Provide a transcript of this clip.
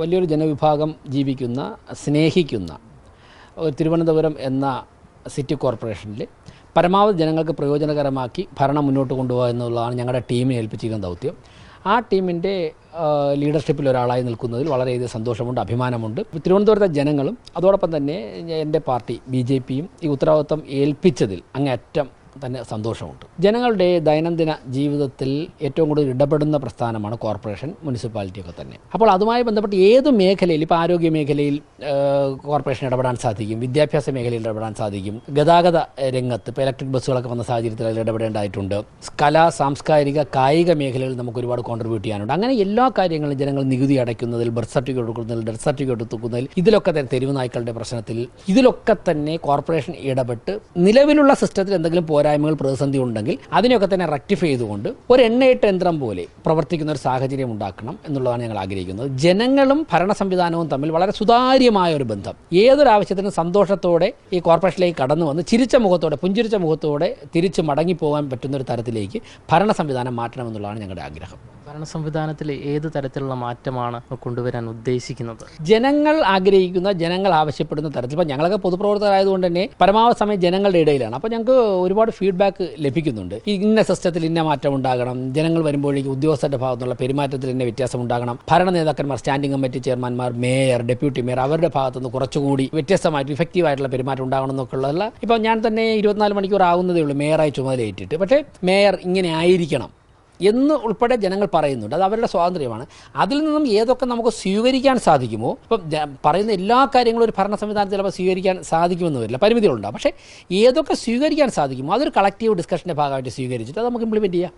വലിയൊരു ജനവിഭാഗം ജീവിക്കുന്ന സ്നേഹിക്കുന്ന തിരുവനന്തപുരം എന്ന സിറ്റി കോർപ്പറേഷനിൽ പരമാവധി ജനങ്ങൾക്ക് പ്രയോജനകരമാക്കി ഭരണം മുന്നോട്ട് കൊണ്ടുപോകുക എന്നുള്ളതാണ് ഞങ്ങളുടെ ടീമിനെ ഏൽപ്പിച്ചിരിക്കുന്ന ദൗത്യം. ആ ടീമിന്റെ ലീഡർഷിപ്പിൽ ഒരാളായി നിൽക്കുന്നതിൽ വളരെയധികം സന്തോഷമുണ്ട് അഭിമാനമുണ്ട്. തിരുവനന്തപുരത്തെ ജനങ്ങളും അതോടൊപ്പം തന്നെ എന്റെ പാർട്ടി ബി ജെ പിയും ഈ ഉത്തരവാദിത്വം ഏൽപ്പിച്ചതിൽ അങ്ങേയറ്റം തന്നെ സന്തോഷമുണ്ട്. ജനങ്ങളുടെ ദൈനംദിന ജീവിതത്തിൽ ഏറ്റവും കൂടുതൽ ഇടപെടുന്ന പ്രസ്ഥാനമാണ് കോർപ്പറേഷൻ മുനിസിപ്പാലിറ്റിയൊക്കെ തന്നെ. അപ്പോൾ അതുമായി ബന്ധപ്പെട്ട് ഏത് മേഖലയിൽ ഇപ്പോൾ ആരോഗ്യ മേഖലയിൽ കോർപ്പറേഷൻ ഇടപെടാൻ സാധിക്കും? വിദ്യാഭ്യാസ മേഖലയിൽ ഇടപെടാൻ സാധിക്കും? ഗതാഗത രംഗത്ത് ഇപ്പോൾ ഇലക്ട്രിക് ബസ്സുകളൊക്കെ വന്ന സാഹചര്യത്തിൽ അതിൽ ഇടപെടേണ്ടതായിട്ടുണ്ട്. കലാ സാംസ്കാരിക കായിക മേഖലയിൽ നമുക്ക് ഒരുപാട് കോൺട്രിബ്യൂട്ട് ചെയ്യാനുണ്ട്. അങ്ങനെ എല്ലാ കാര്യങ്ങളും ജനങ്ങൾ നികുതി അടയ്ക്കുന്നതിൽ ബർത്ത് സർട്ടിഫിക്കറ്റ് കൊടുക്കുന്നതിൽ ഡെത്ത് സർട്ടിഫിക്കറ്റ് എടുക്കുന്നതിൽ ഇതിലൊക്കെ തന്നെ തെരുവ് നായ്ക്കളുടെ പ്രശ്നത്തിൽ ഇതിലൊക്കെ തന്നെ കോർപ്പറേഷൻ ഇടപെട്ട് നിലവിലുള്ള സിസ്റ്റത്തിൽ എന്തെങ്കിലും പോരായ്മകൾ പ്രതിസന്ധി ഉണ്ടെങ്കിൽ അതിനെയൊക്കെ തന്നെ റെക്ടിഫൈ ചെയ്തുകൊണ്ട് ഒരു എണ്ണയിട്ട് യന്ത്രം പോലെ പ്രവർത്തിക്കുന്ന ഒരു സാഹചര്യം ഉണ്ടാക്കണം എന്നുള്ളതാണ് ഞങ്ങൾ ആഗ്രഹിക്കുന്നത്. ജനങ്ങളും ഭരണ സംവിധാനവും തമ്മിൽ വളരെ സുതാര്യമായ ഒരു ബന്ധം. ഏതൊരു ആവശ്യത്തിനും സന്തോഷത്തോടെ ഈ കോർപ്പറേഷനിലേക്ക് കടന്നു വന്ന് ചിരിച്ച മുഖത്തോടെ പുഞ്ചിരിച്ച മുഖത്തോടെ തിരിച്ച് മടങ്ങിപ്പോകാൻ പറ്റുന്ന ഒരു തരത്തിലേക്ക് ഭരണ സംവിധാനം മാറ്റണമെന്നുള്ളതാണ് ഞങ്ങളുടെ ആഗ്രഹം. ഭരണ സംവിധാനത്തിൽ ഏത് തരത്തിലുള്ള മാറ്റമാണ് കൊണ്ടുവരാൻ ഉദ്ദേശിക്കുന്നത്? ജനങ്ങൾ ആഗ്രഹിക്കുന്ന ജനങ്ങൾ ആവശ്യപ്പെടുന്ന തരത്തിൽ. ഇപ്പം ഞങ്ങളൊക്കെ പൊതുപ്രവർത്തകരായതുകൊണ്ട് തന്നെ പരമാവധി സമയം ജനങ്ങളുടെ ഇടയിലാണ്. അപ്പോൾ ഞങ്ങൾക്ക് ഒരുപാട് ഫീഡ്ബാക്ക് ലഭിക്കുന്നുണ്ട്. ഇന്ന സിസ്റ്റത്തിൽ ഇന്ന മാറ്റം ഉണ്ടാകണം. ജനങ്ങൾ വരുമ്പോഴേക്കും ഉദ്യോഗസ്ഥരുടെ ഭാഗത്തുനിന്നുള്ള പെരുമാറ്റത്തിൽ ഇന്ന വ്യത്യാസം ഉണ്ടാകണം. ഭരണ നേതാക്കന്മാർ സ്റ്റാൻഡിംഗ് കമ്മിറ്റി ചെയർമാൻമാർ മേയർ ഡെപ്യൂട്ടി മേയർ അവരുടെ ഭാഗത്തുനിന്ന് കുറച്ചുകൂടി വ്യത്യസ്തമായിട്ട് ഇഫക്റ്റീവ് ആയിട്ടുള്ള പെരുമാറ്റം ഉണ്ടാകണം എന്നൊക്കെ ഉള്ള ഇപ്പോൾ ഞാൻ തന്നെ ഇരുപത്തിനാല് മണിക്കൂർ ആകുന്നതേ ഉള്ളൂ. മേയറായി ചുമതലയേറ്റിട്ട്. പക്ഷേ മേയർ ഇങ്ങനെ ആയിരിക്കണം. എന്ന് ഉൾപ്പെടെ ജനങ്ങൾ പറയുന്നുണ്ട്. അത് അവരുടെ സ്വാതന്ത്ര്യമാണ്. അതിൽ നിന്നും ഏതൊക്കെ നമുക്ക് സ്വീകരിക്കാൻ സാധിക്കുമോ? ഇപ്പം പറയുന്ന എല്ലാ കാര്യങ്ങളും ഒരു ഭരണ സംവിധാനം ചിലപ്പോൾ സ്വീകരിക്കാൻ സാധിക്കുമെന്ന് വരില്ല. പരിമിതികളുണ്ടാകും പക്ഷേ ഏതൊക്കെ സ്വീകരിക്കാൻ സാധിക്കുമോ? അതൊരു കളക്റ്റീവ് ഡിസ്കഷന്റെ ഭാഗമായിട്ട് സ്വീകരിച്ചിട്ട് അത് നമുക്ക് ഇംപ്ലിമെന്റ് ചെയ്യാം.